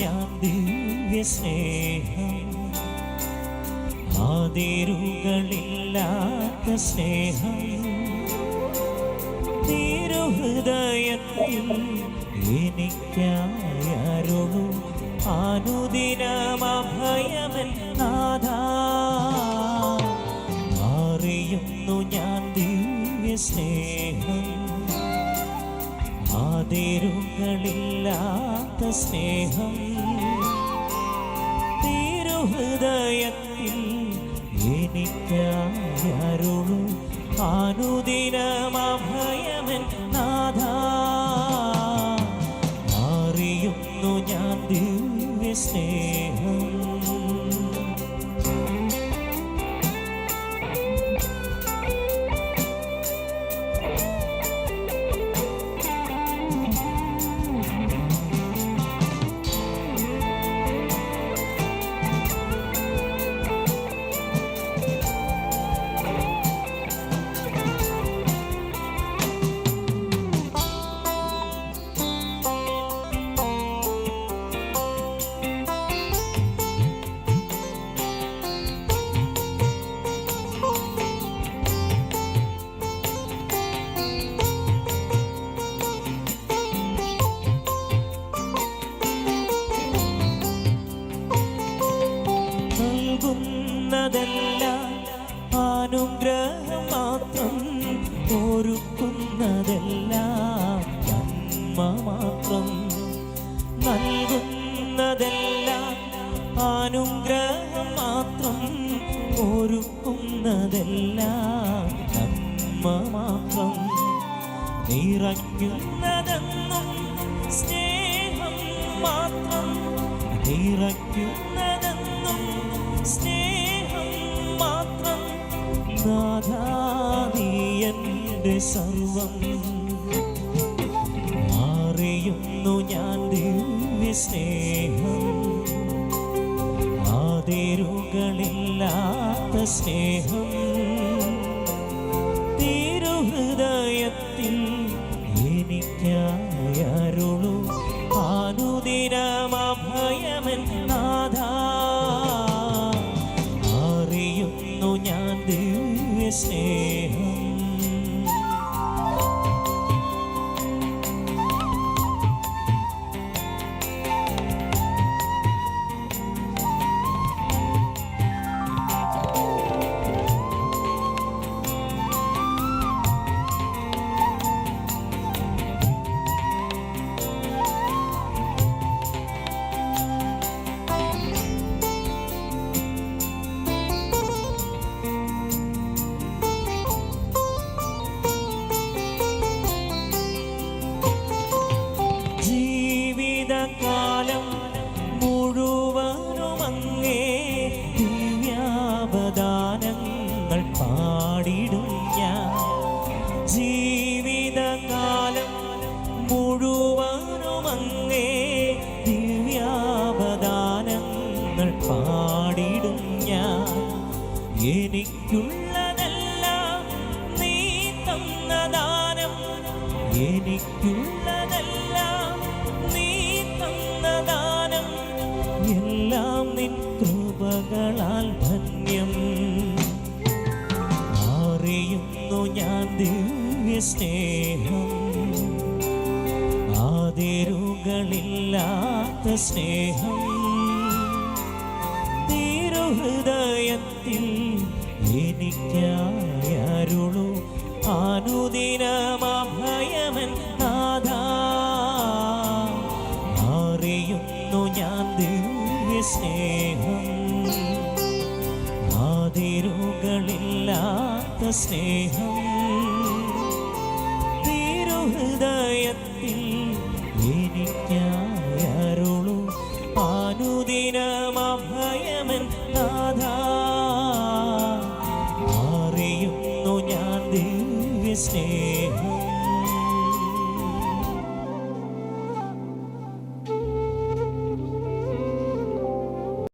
ദിവ്യ സ്നേഹം. തിരുഹൃദയത്തിൽ എനിക്കായി അരുളു അനുദിനമഭയമൻ നാഥ. അറിയുന്നു ഞാൻ ദിവ്യ സ്നേഹം. ആതിരുകളില്ലാത്ത സ്നേഹം. തിരുഹൃദയത്തിൽ എനിക്കായി അരുളു അനുദിനമഭയമൻ നാഥ. അറിയുന്നു ഞാൻ ദിവ്യ സ്നേഹം ഒരുക്കുന്നതെല്ലാം നന്മ മാത്രം നൽകുന്നതെല്ലാം അനുഗ്രഹം മാത്രം ഒരുക്കുന്നതെല്ലാം നന്മ മാത്രം നിറയ്ക്കുന്നതെന്നും സ്നേഹം മാത്രം നിറയ്ക്കുന്നതെന്നും സ്നേഹം മാത്രം നാഥാ എന്റെ സർവം മാറിയുന്നു ഞാൻ ദിവ്യ സ്നേഹം ആതിരുകളില്ലാത്ത സ്നേഹം എനിക്കുള്ളതെല്ലാം നീ തന്ന ദാനം. എനിക്കുള്ളതെല്ലാം നീ തന്ന ദാനം. എല്ലാം നിൻ കൃപകളാൽ ധന്യം. അറിയുന്നു ഞാൻ ദിവ്യ സ്നേഹം ആതിരുകളില്ലാത്ത സ്നേഹം. തിരുഹൃദയത്തിൽ എനിക്കായി അരുളു. അനുദിനമഭയമൻ നാഥ. അറിയുന്നു ഞാൻ ദിവ്യ സ്നേഹം ആതിരുകളില്ലാത്ത സ്നേഹം. തിരുഹൃദയത്തിൽ എനിക്കായി സ്നേഹം